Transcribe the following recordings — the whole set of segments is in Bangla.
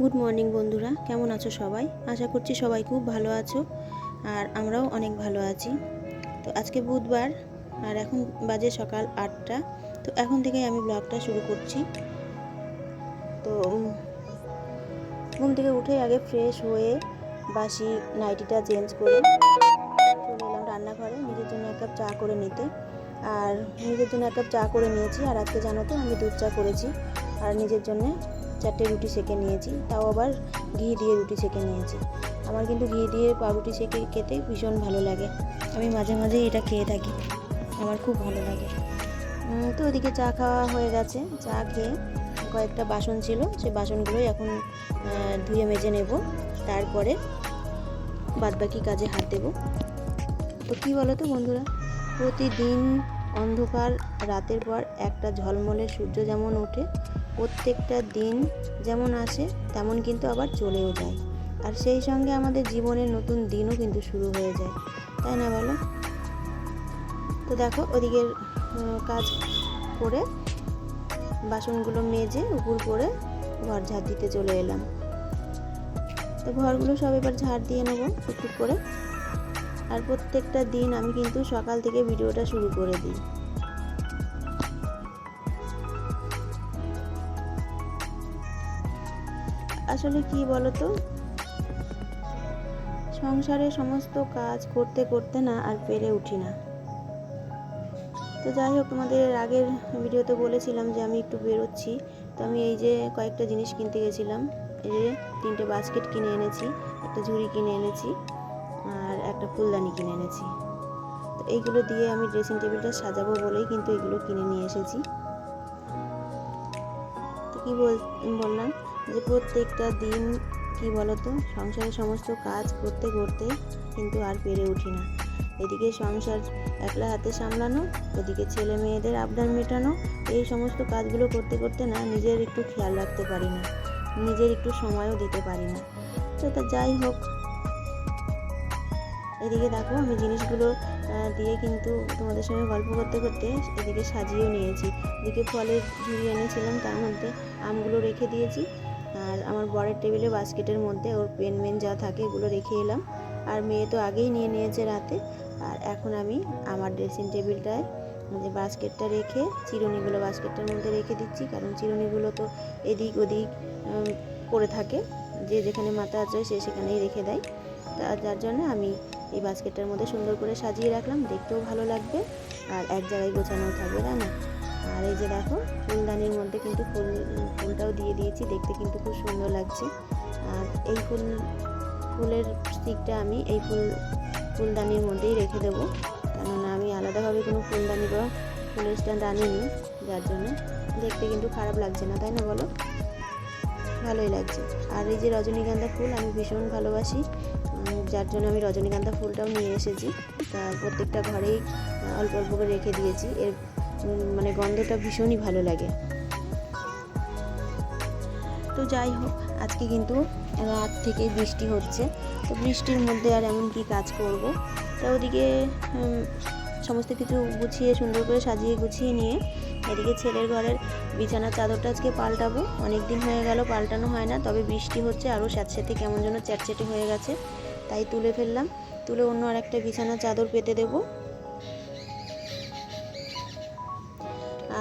গুড মর্নিং বন্ধুরা। কেমন আছো সবাই? আশা করছি সবাই খুব ভালো আছো আর আমরাও অনেক ভালো আছি। তো আজকে বুধবার আর এখন বাজে সকাল আটটা। তো এখন থেকেই আমি ব্লগটা শুরু করছি। তো ঘুম থেকে উঠে আগে ফ্রেশ হয়ে বাসি নাইটিটা চেঞ্জ করে চলে এলাম রান্নাঘরে, নিজের জন্য এক কাপ চা করে নিতে। আর নিজের জন্য এক কাপ চা করে নিয়েছি। আর আজকে জানো তো আমি দুধ চা করেছি। আর নিজের জন্য চারটে রুটি সেঁকে নিয়েছি, তাও আবার ঘি দিয়ে রুটি সেঁকে নিয়েছি। আমার কিন্তু ঘি দিয়ে পাউরুটি সেঁকে খেতে ভীষণ ভালো লাগে। আমি মাঝে মাঝে এটা খেয়ে থাকি, আমার খুব ভালো লাগে। তো ওদিকে চা খাওয়া হয়ে গেছে। চা খেয়ে কয়েকটা বাসন ছিল, সেই বাসনগুলোই এখন ধুয়ে মেজে নেব। তারপরে বাদবাকি কাজে হাত দেবো। তো কী বলো তো বন্ধুরা, প্রতিদিন অন্ধকার রাতের পর একটা ঝলমলে সূর্য যেমন ওঠে প্রত্যেকটা দিন যেমন আসে, তেমন কিন্তু আবার চলেও যায়। আর সেই সঙ্গে আমাদের জীবনের নতুন দিনও কিন্তু শুরু হয়ে যায়। তাই না বলো? তো দেখো, ওদিকের কাজ করে বাসনগুলো মেজে উপর করে ঘর ঝাড় দিতে চলে এলাম। তো ঘরগুলো সব এবার ঝাড় দিয়ে নেব টুকটুক করে। আর প্রত্যেকটা দিন আমি কিন্তু সকাল থেকে ভিডিওটা শুরু করে দিই। আসলে কি বলতো? সংসারে সমস্ত কাজ করতে করতে না আর পেরে উঠি না। তো যাই হোক, তোমাদের আগের ভিডিওতে বলেছিলাম যে আমি একটু বেরোচ্ছি। তো আমি এই যে কয়েকটা জিনিস কিনতে গেছিলাম। এই যে তিনটে বাস্কেট কিনে এনেছি, একটা ঝুড়ি কিনে এনেছি আর একটা ফুলদানি কিনে এনেছি। তো এইগুলো দিয়ে আমি ড্রেসিং টেবিলটা সাজাবো বলেই কিন্তু এগুলো কিনে নিয়ে এসেছি। তো কী বল, বললাম? যে প্রত্যেকটা দিন, কি বলতো, সংসারের সমস্ত কাজ করতে করতে কিন্তু আর পেরে উঠি না। এদিকে সংসার একলা হাতে সামলানো, ওদিকে ছেলে মেয়েদের আবদার মেটানো, এই সমস্ত কাজগুলো করতে করতে না নিজের একটু খেয়াল রাখতে পারি না, নিজের একটু সময়ও দিতে পারি না। তো তা যাই হোক। এদিকে দেখো, আমি জিনিসগুলো দিয়ে কিন্তু তোমাদের সঙ্গে গল্প করতে করতে এদিকে সাজিয়েও নিয়েছি। এদিকে ফলের ঝুড়ি এনেছিলাম, তার মধ্যে আমগুলো রেখে দিয়েছি। আর আমার বরের টেবিলে বাস্কেটের মধ্যে ওর পেন মেন যা থাকে এগুলো রেখে এলাম। আর মেয়ে তো আগেই নিয়ে নিয়েছে রাতে। আর এখন আমি আমার ড্রেসিং টেবিলটায় যে বাস্কেটটা রেখে চিরুনিগুলো বাস্কেটটার মধ্যে রেখে দিচ্ছি। কারণ চিরুনিগুলো তো এদিক ওদিক পড়ে থাকে। যে যেখানে মাথা আছে সে সেখানেই রেখে দেয়। তা যার জন্য আমি এই বাস্কেটটার মধ্যে সুন্দর করে সাজিয়ে রাখলাম। দেখতেও ভালো লাগবে। আর এক জায়গায় গোছানোও থাকবে না? আর এই যে দেখো, ফুলদানির মধ্যে কিন্তু ফুল, ফুলটাও দিয়ে দিয়েছি, দেখতে কিন্তু খুব সুন্দর লাগছে। আর এই ফুল, ফুলের স্টিকটা আমি এই ফুল, ফুলদানির মধ্যেই রেখে দেবো। কেননা আমি আলাদাভাবে কোনো ফুলদানি বা ফুলের স্ট্যান্ড আনিনি, যার জন্য দেখতে কিন্তু খারাপ লাগছে না, তাই না বলো? ভালোই লাগছে। আর এই যে রজনীগন্ধা ফুল, আমি ভীষণ ভালোবাসি যার জন্য আমি রজনীগন্ধা ফুলটাও নিয়ে এসেছি। তা প্রত্যেকটা ঘরেই অল্প অল্প করে রেখে দিয়েছি। এর মানে গন্ধটা ভীষণই ভালো লাগে। তো যাই হোক, আজকে কিন্তু রাত থেকে বৃষ্টি হচ্ছে। তো বৃষ্টির মধ্যে আর এমন কি কাজ করব? তো ওদিকে সমস্ত কিছু গুছিয়ে, সুন্দর করে সাজিয়ে গুছিয়ে নিয়ে এদিকে ছেলের ঘরের বিছানার চাদরটা আজকে পাল্টাবো। অনেক দিন হয়ে গেল, পাল্টানো হয় না, তবে বৃষ্টি হচ্ছে আরও স্যাঁতস্যাঁতে কেমন যেন চ্যাটচ্যাটে হয়ে গেছে, তাই তুলে ফেললাম। তুলে অন্য আরেকটা বিছানার চাদর পেতে দেবো।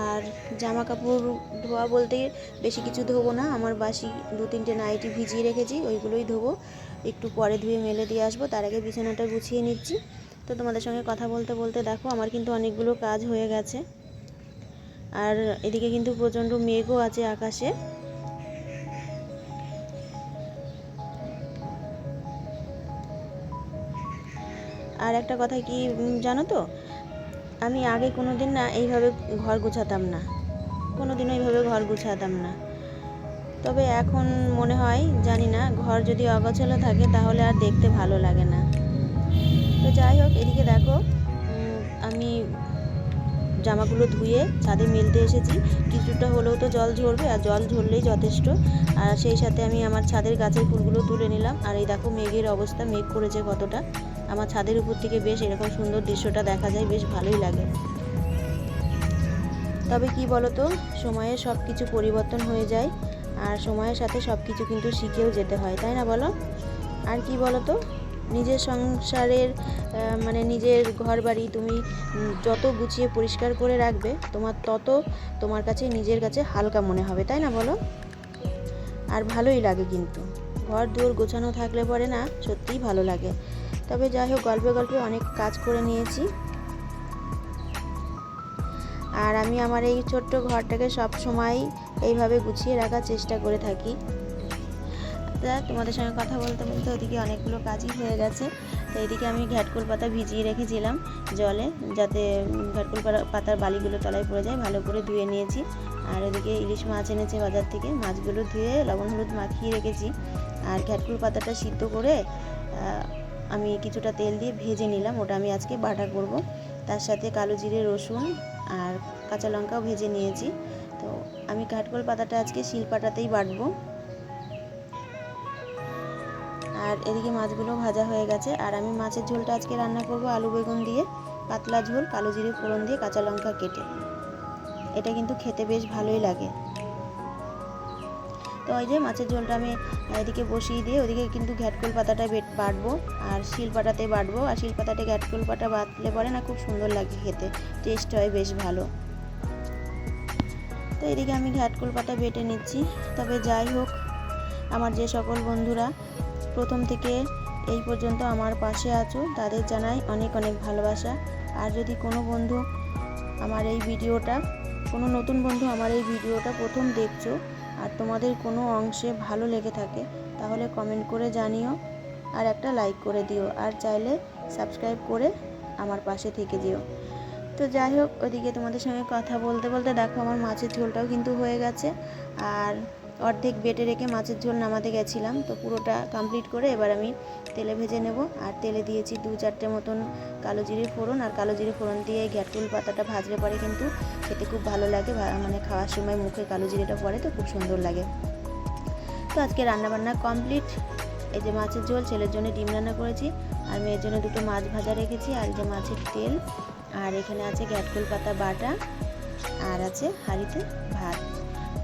আর জামা কাপড় ধোয়া বলতে বেশি কিছু ধোবো না, আমার বাসি দু তিনটে নাইটি ভিজিয়ে রেখেছি, ওইগুলোই ধোবো। একটু পরে ধুয়ে মেলে দিয়ে আসব, তার আগে বিছানাটা গুছিয়ে নিচ্ছি। তো তোমাদের সঙ্গে কথা বলতে বলতে দেখো, আমার কিন্তু অনেকগুলো কাজ হয়ে গেছে। আর এদিকে কিন্তু প্রচণ্ড মেঘও আছে আকাশে। আর একটা কথা কি জানো তো? আমি আগে কোনো দিন না এইভাবে ঘর গুছাতাম না। কোনো দিনও এইভাবে ঘর গুছাতাম না। তবে এখন মনে হয়, জানি না, ঘর যদি অগোছালো থাকে তাহলে আর দেখতে ভালো লাগে না। তো যাই হোক, এদিকে দেখো আমি জামাগুলো ধুয়ে ছাদে মেলতে এসেছি। কিছুটা হলেও তো জল ঝরবে, আর জল ঝরলেই যথেষ্ট। আর সেই সাথে আমি আমার ছাদের গাছের ফুলগুলো তুলে নিলাম। আর এই দেখো, মেঘের অবস্থা, মেঘ করেছে কতটা। আমার ছাদের উপর থেকে বেশ এরকম সুন্দর দৃশ্যটা দেখা যায়, বেশ ভালোই লাগে। তবে কি বলতো সময়ে সব কিছু পরিবর্তন হয়ে যায় আর সময়ের সাথে সব কিছু কিন্তু শিখেও যেতে হয়, তাই না বলো? আর কি বলো তো নিজের সংসারের মানে নিজের ঘর বাড়ি তুমি যত গুছিয়ে পরিষ্কার করে রাখবে, তোমার তত তোমার কাছে, নিজের কাছে হালকা মনে হবে, তাই না বলো? আর ভালোই লাগে কিন্তু। ঘর দুয়ার গোছানো থাকলে পরে না, সত্যিই ভালো লাগে। তবে যাই হোক, গল্পে গল্পে অনেক কাজ করে নিয়েছি। আর আমি আমার এই ছোট্ট ঘরটাকে সব সময় এইভাবে গুছিয়ে রাখার চেষ্টা করে থাকি। তোমাদের সঙ্গে কথা বলতে বলতে ওদিকে অনেকগুলো কাজই হয়ে গেছে। তো এদিকে আমি ঘ্যাটকুল পাতা ভিজিয়ে রেখেছিলাম জলে, যাতে ঘ্যাটকুল পাতার বালিগুলো তলায় পড়ে যায়, ভালো করে ধুয়ে নিয়েছি। আর ওদিকে ইলিশ মাছ এনেছে বাজার থেকে, মাছগুলো ধুয়ে লবণ হলুদ মাখিয়ে রেখেছি। আর ঘ্যাটকুল পাতাটা সিদ্ধ করে আমি কিছুটা তেল দিয়ে ভেজে নিলাম, ওটা আমি আজকে বাটা করব। তার সাথে কালো জিরে, রসুন আর কাঁচা লঙ্কাও ভেজে নিয়েছি। তো আমি কাঠকোল পাতাটা আজকে শিলপাটাতেই বাটবো। আর এদিকে মাছগুলো ভাজা হয়ে গেছে। আর আমি মাছের ঝোলটা আজকে রান্না করব আলু বেগুন দিয়ে। পাতলা ঝোল, কালো জিরে ফোড়ন দিয়ে কাঁচা লঙ্কা কেটে। এটা কিন্তু খেতে বেশ ভালোই লাগে। তো ওই যে মাছের ঝোলটা আমি এদিকে বসিয়ে দিয়ে ওদিকে কিন্তু ঘ্যাটকুল পাতাটা বেট, বাটবো। আর শিল পাটাতে বাটবো। আর শিল পাতাতে ঘ্যাটকুল পাতা বাটলে পরে না খুব সুন্দর লাগে খেতে। টেস্ট হয় বেশ ভালো। তো এদিকে আমি ঘ্যাটকুল পাতা বেটে নিচ্ছি। তবে যাই হোক, আমার যে সকল বন্ধুরা প্রথম থেকে এই পর্যন্ত আমার পাশে আছো, তাদের জানাই অনেক অনেক ভালোবাসা। আর যদি কোনো বন্ধু আমার এই ভিডিওটা, কোনো নতুন বন্ধু আমার এই ভিডিওটা প্রথম দেখছ আর তোমাদের কোনো অংশে ভালো লেগে থাকে, তাহলে কমেন্ট করে জানিও আর একটা লাইক করে দিও আর চাইলে সাবস্ক্রাইব করে আমার পাশে থেকে দিও তো যাই হোক, ওদিকে তোমাদের সঙ্গে কথা বলতে বলতে দেখো আমার মাছের ঝোলটাও কিন্তু হয়ে গেছে আর অর্ধেক বেটে রেখে মাছের ঝোল নামাতে গেছিলাম। তো পুরোটা কমপ্লিট করে এবার আমি তেলে ভেজে নেব। আর তেলে দিয়েছি দু চারটে মতন কালো জিরে ফোড়ন। আর কালো জিরে ফোড়ন দিয়ে ঘ্যাটুল পাতাটা ভাজলে পরে কিন্তু খেতে খুব ভালো লাগে। মানে খাওয়ার সময় মুখে কালো জিরেটা পড়ে তো খুব সুন্দর লাগে। তো আজকে রান্নাবান্না কমপ্লিট এই যে মাছের ঝোল, ছেলের জন্য ডিম রান্না করেছি। আর মেয়ের জন্য দুটো মাছ ভাজা রেখেছি। আর যে মাছের তেল। আর এখানে আছে গ্যাটকুল পাতা বাটা। আর আছে হাঁড়িতে ভাত।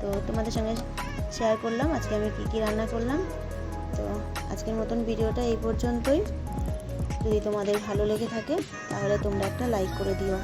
তো তোমাদের সঙ্গে শেয়ার করলাম। আজকে আমি কী কী রান্না করলাম? তো আজকের মতন ভিডিওটা এই পর্যন্তই। যদি তোমাদের ভালো লেগে থাকে, তাহলে তোমরা একটা লাইক করে দিও।